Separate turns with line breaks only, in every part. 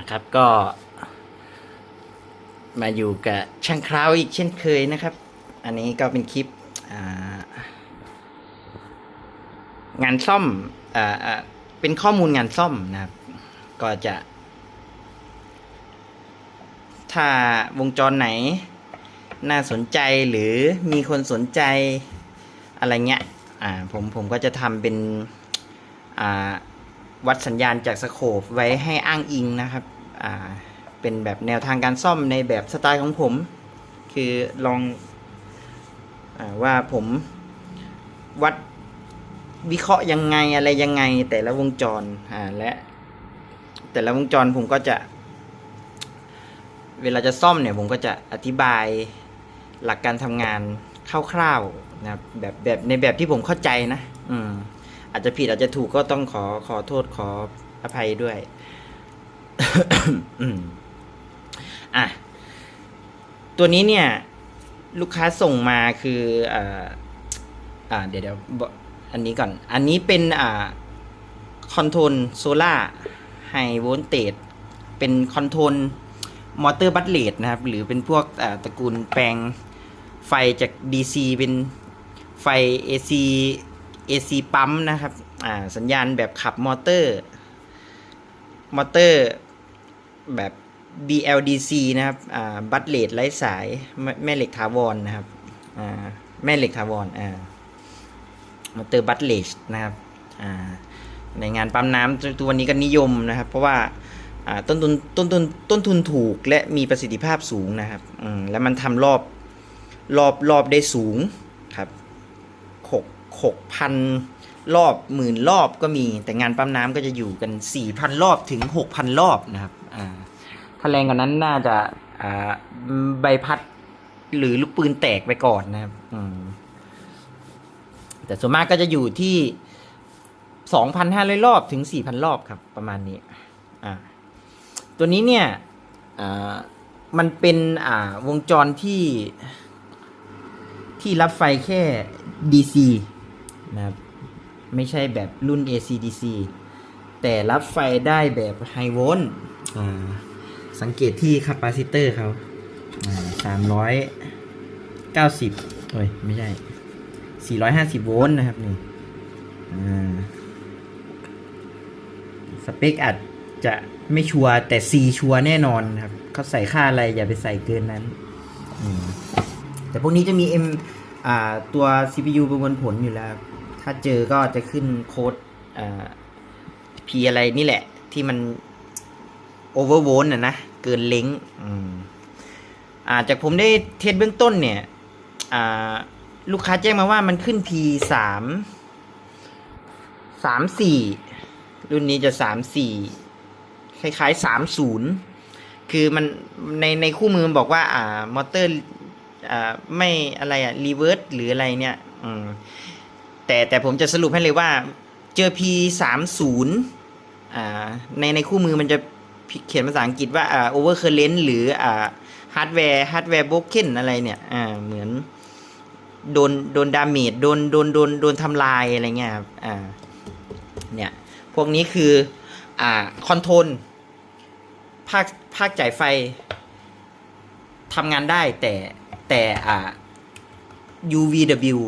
ะครับก็ มาอยู่กับช่างคราวอีกเช่นเคยนะครับ อันนี้ก็เป็นคลิปงานซ่อมอเป็นข้อมูลงานซ่อมนะครับ ก็จะ ถ้าวงจรไหน น่าสนใจหรือมีคนสนใจอะไรเงี้ย อ่าผมผมก็จะทำเป็น อ่า วัดสัญญาณจากสโคปไว้ให้อ้างอิงนะครับเป็นแบบแนวทางการซ่อมในแบบสไตล์ของผม คือลองอว่าผมวัดวิเคราะห์ยังไงอะไรยังไงแต่ละวงจรและแต่ละวงจรผมก็จะ เวลาจะซ่อมเนี่ยผมก็จะอธิบายหลักการทำงานคร่าวๆนะครับแบบแบบในแบบที่ผมเข้าใจนะ อืม อาจจะผิดอาจจะถูกก็ต้องขอขอโทษขออภัยด้วยอะตัวนี้เนี่ย ลูกค้าส่งมาคืออ่าอ่าเดี๋ยวเดี๋ยวอันนี้ก่อน อันนี้เป็นอ่าคอนโทรลโซล่าไฮโวลเตจเป็นคอนโทรลมอเตอร์บัตเลดนะครับ หรือเป็นพวกอ่าตระกูลแปลงไฟจาก DC เป็นไฟ AC AC ปั๊มนะครับอ่าสัญญาณแบบขับมอเตอร์ มอเตอร์แบบ BLDC นะครับอ่าบัตเลดไร้สาย แม่แม่เหล็กถาวรนะครับอ่าแม่เหล็กถาวรอ่ามอเตอร์บัตเลดนะครับอ่าในงานปั๊มน้ำตัวนี้ก็นิยมนะครับ เพราะว่าต้นทุนต้นทุนต้นทุนถูกและมีประสิทธิภาพสูงนะครับ แล้วมันทำรอบรอบรอบได้สูง หกพันรอบหมื่นรอบก็มี แต่งานปั๊มน้ำก็จะอยู่กันสี่พันรอบถึงหกพันรอบนะครับอ่าถ้าแรงกว่านั้นน่าจะอ่าใบพัดหรือลูกปืนแตกไปก่อนนะครับอืมแต่ส่วนมากก็จะอยู่ที่สองพันห้าร้อยรอบถึงสี่พันรอบครับ ประมาณนี้อ่าตัวนี้เนี่ยอ่ามันเป็นอ่าวงจรที่ที่รับไฟแค่ DC นะครับ ไม่ใช่แบบรุ่น AC DC แต่รับไฟได้แบบไฮโวลต์สังเกตที่คาปาซิเตอร์เขาสามร้อยเก้าสิบโอ้ย ไม่ใช่สี่ร้อยห้าสิบโวลต์นะครับนี่สเปคอาจจะไม่ชัวร์แต่ C ชัวร์แน่นอนครับเขาใส่ค่าอะไรอย่าไปใส่เกินนั้น แต่พวกนี้จะมี M อ่าตัว CPU ประมวลผลอยู่แล้ว ถ้าเจอก็จะขึ้นโค้ดอ่า P อะไรนี่แหละ ที่มัน overvolt นะนะ เกินเล้งอ่าจากผมได้เทสเบื้องต้นเนี่ย อ่า ลูกค้าแจ้งมาว่ามันขึ้น P สามสามสี่รุ่นนี้จะสามสี่คล้ายๆสามศูนย์คือมันในในคู่มือมันบอกว่า อ่ามอเตอร์ อ่า ไม่อะไรอะรีเวิร์สหรืออะไรเนี่ย อืม แต่แต่ผมจะสรุปให้เลยว่าเจอ P สามศูนย์อ่าในในคู่มือมันจะเขียนภาษาอังกฤษว่าอ่า over current หรืออ่า hardware hardware broken อะไรเนี่ยอ่าเหมือนโดนโดนดาเมจโดนโดนโดนโดนทำลายอะไรเงี้ยครับอ่าเนี่ยพวกนี้คืออ่าคอนโทรลภาคภาคจ่ายไฟทำงานได้แต่แต่อ่า UVW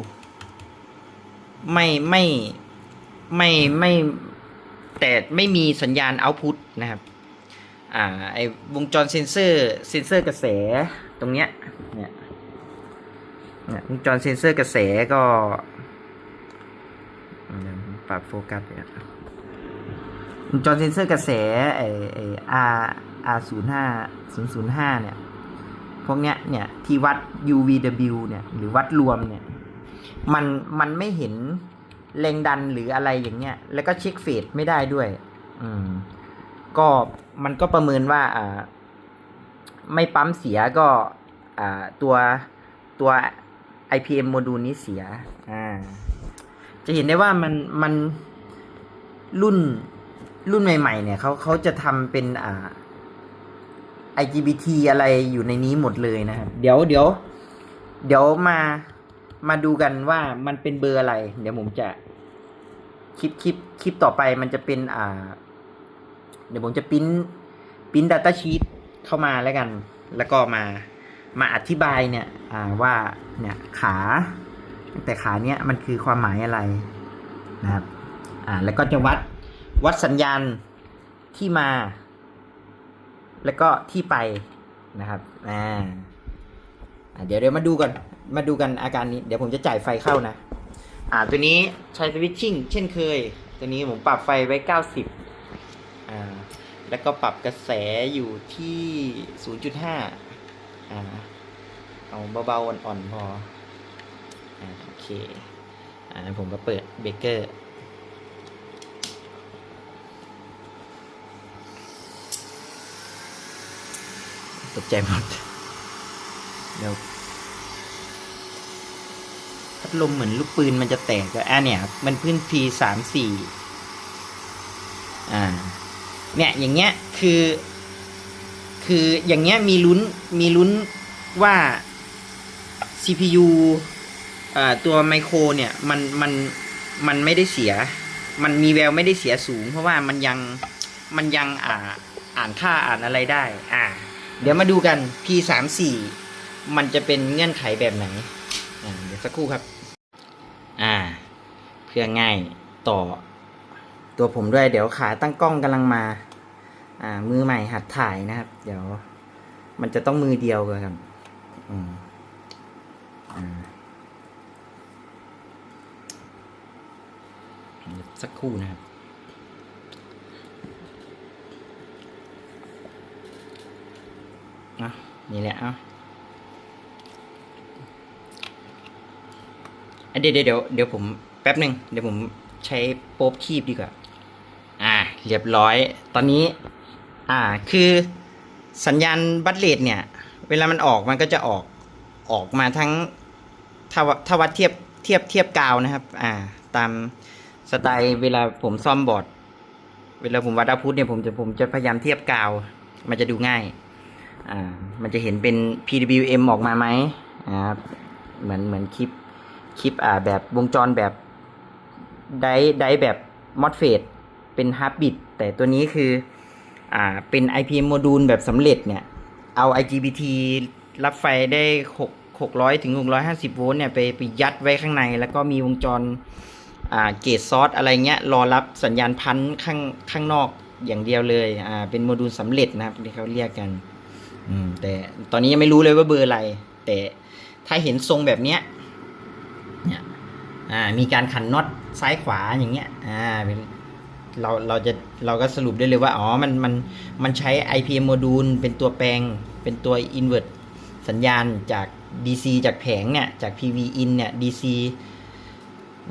ไม่ไม่ไม่ไม่แต่ไม่มีสัญญาณ output นะครับ อ่าไอวงจรเซนเซอร์เซนเซอร์กระแสตรงเนี้ยเนี่ยเนี่ยวงจรเซนเซอร์กระแสก็ปรับโฟกัสเนี่ยวงจรเซนเซอร์กระแสไอไอ R R ศูนย์ห้าศูนย์ศูนย์ห้าเนี่ยพวกเนี้ยเนี่ยที่วัด UVW เนี่ยหรือวัดรวมเนี่ย มันมันไม่เห็นแรงดันหรืออะไรอย่างเงี้ย แล้วก็เช็คเฟสไม่ได้ด้วย อืม ก็มันก็ประเมินว่าอ่าไม่ปั๊มเสียก็อ่าตัวตัว IPM โมดูลนี้เสีย อ่า จะเห็นได้ว่ามันมันรุ่นรุ่นใหม่ ๆ เนี่ยเขาเขาจะทำเป็นอ่า IGBT อะไรอยู่ในนี้หมดเลยนะครับ เดี๋ยวเดี๋ยว เดี๋ยวมา มาดูกันว่ามันเป็นเบอร์อะไร เดี๋ยวผมจะคลิปคลิปคลิปต่อไปมันจะเป็นอ่า เดี๋ยวผมจะปริ้นพิมพ์ Data Sheet เข้ามาแล้วกัน แล้วก็มามาอธิบายเนี่ยอ่าว่าเนี่ยขาแต่ขาเนี่ยมันคือความหมายอะไรนะครับอ่าแล้วก็จะวัดวัดสัญญาณที่มา แล้วก็ที่ไปนะครับอ่า เดี๋ยวเดี๋ยวมาดูกันมาดูกันอาการนี้ เดี๋ยวผมจะจ่ายไฟเข้านะ อ่าตัวนี้ใช้สวิตชิ่งเช่นเคย ตัวนี้ผมปรับไฟไว้ 90อ่าแล้วก็ปรับกระแสอยู่ที่ 0.5อ่าเอาเบาๆอ่อนๆพออ่าโอเคอ่าผมก็เปิดเบเกอร์ตกใจหมด เดี๋ยวพัดลมเหมือนลูกปืนมันจะแตกอะอะเนี่ย มันพื้น P สามสี่อ่า เนี่ยอย่างเงี้ยคือ คืออย่างเงี้ยมีลุ้นมีลุ้นว่า CPU อ่าตัวไมโครเนี่ยมันมันมันไม่ได้เสีย มันมีแววไม่ได้เสียสูง เพราะว่ามันยังมันยังอ่าอ่านค่าอ่านอะไรได้ อ่า เดี๋ยวมาดูกัน P สา มันจะเป็นเงื่อนไขแบบไหนอ่าเดี๋ยวสักครู่ครับ อ่า เพื่อง่ายต่อ ตัวผมด้วยเดี๋ยวขาตั้งกล้องกำลังมา อ่า มือใหม่หัดถ่ายนะครับ เดี๋ยว มันจะต้องมือเดียวกันครับอืมอ่าสักครู่นะครับอะนี่แหละอะ อะ เดี๋ยวเดี๋ยวเดี๋ยวผมแป๊บหนึ่งเดี๋ยวผมใช้โป๊บคีบดีกว่า อ่า เรียบร้อย ตอนนี้ อ่า คือสัญญาณบัตเลทเนี่ย เวลามันออกมันก็จะออกออกมาทั้งถ้าวัดถ้าวัดเทียบเทียบเทียบกาวนะครับ อ่า ตามสไตล์เวลาผมซ่อมบอร์ด เวลาผมวัดอาพุทเนี่ยผมจะผมจะพยายามเทียบกาว มันจะดูง่าย อ่า มันจะเห็นเป็น PWM ออกมาไหมอ่าเหมือนเหมือนคลิป คลิปอ่าแบบวงจรแบบไดไดแบบมอดเฟดเป็นฮาร์บิตแต่ตัวนี้คืออ่าเป็น IPM โมดูลแบบสำเร็จเนี่ย เอา IGBT รับไฟได้ 6 600ถึง650 โวลต์เนี่ยไปไปยัดไว้ข้างใน แล้วก็มีวงจรอ่าเกตซอสอะไรเงี้ย รอรับสัญญาณพันธุ์ข้างข้างนอกอย่างเดียวเลยอ่าเป็นโมดูลสำเร็จนะครับที่เขาเรียกกันอืมแต่ตอนนี้ยังไม่รู้เลยว่าเบอร์อะไร แต่ถ้าเห็นทรงแบบเนี้ย อ่ามีการขันน็อตซ้ายขวาอย่างเงี้ยอ่าเราเราจะเราก็สรุปได้เลยว่า อ๋อ มันมันมันใช้ IPM โมดูลเป็นตัวแปลง เป็นตัว invert สัญญาณจาก DC จากแผงเนี่ย จาก PV in เนี่ย DC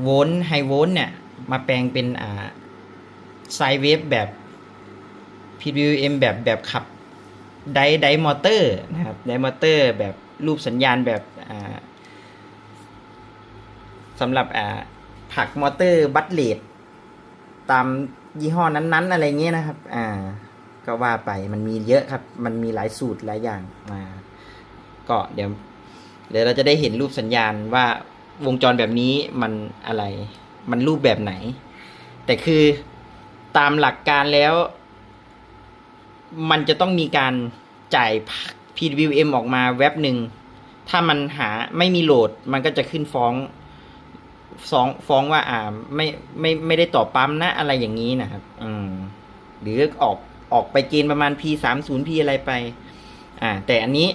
โวลต์ไฮโวลต์เนี่ย มาแปลงเป็นอ่าไซเวฟแบบ PWM แบบแบบขับไดไดมอเตอร์นะครับไดมอเตอร์แบบรูปสัญญาณแบบ สำหรับอ่าผักมอเตอร์บัตเลดตามยี่ห้อนั้นๆ อะไรเงี้ยนะครับ อ่า ก็ว่าไปมันมีเยอะครับ มันมีหลายสูตรหลายอย่างมาก็เดี๋ยว เดี๋ยวเราจะได้เห็นรูปสัญญาณว่าวงจรแบบนี้มันอะไร มันรูปแบบไหน แต่คือตามหลักการแล้ว มันจะต้องมีการจ่าย PWM ออกมาเว็บหนึ่ง ถ้ามันหาไม่มีโหลด มันก็จะขึ้นฟ้อง ฟ้องฟ้องว่าอ่าไม่ไม่ไม่ได้ต่อปั๊มนะอะไรอย่างนี้นะครับ อืมหรือออกออกไปเกณฑ์ประมาณ P สามศูนย์ P อะไรไป อ่า แต่อันนี้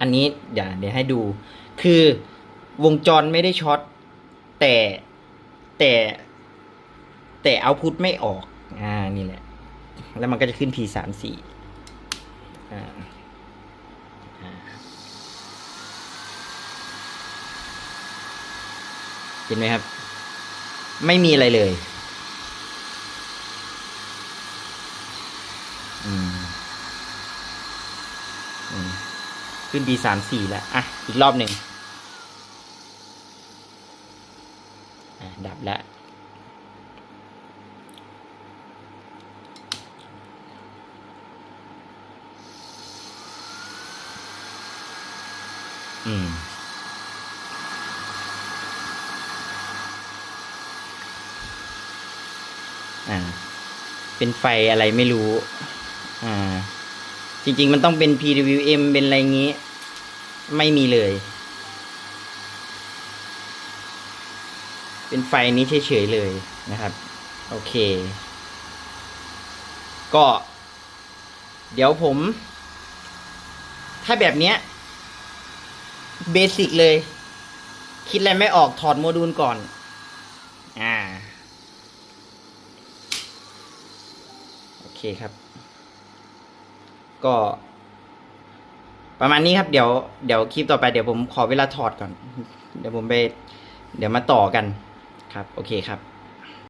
อันนี้เดี๋ยวเดี๋ยวให้ดู คือวงจรไม่ได้ช็อตแต่แต่แต่เอาพุทไม่ออก อ่า นี่แหละ แล้วมันก็จะขึ้น P สามสี่อ่า เห็นไหมครับ ไม่มีอะไรเลย อืมขึ้นดีสามสี่แล้ว อะ อีกรอบหนึ่งดับแล้วอืม อ่า เป็นไฟอะไรไม่รู้ อ่า จริง ๆ มันต้องเป็น PWM เป็นอะไรงี้ ไม่มีเลย เป็นไฟนี้เฉยๆเลยนะครับ โอเค ก็ เดี๋ยวผม ถ้าแบบเนี้ยเบสิกเลย คิดอะไรไม่ออกถอดโมดูลก่อน อ่า โอ เคครับ ก็ ประมาณนี้ครับ เดี๋ยวเดี๋ยวคลิปต่อไปเดี๋ยวผมขอเวลาถอดก่อน เดี๋ยวผมไป เดี๋ยวมาต่อกันครับ โอเคครับ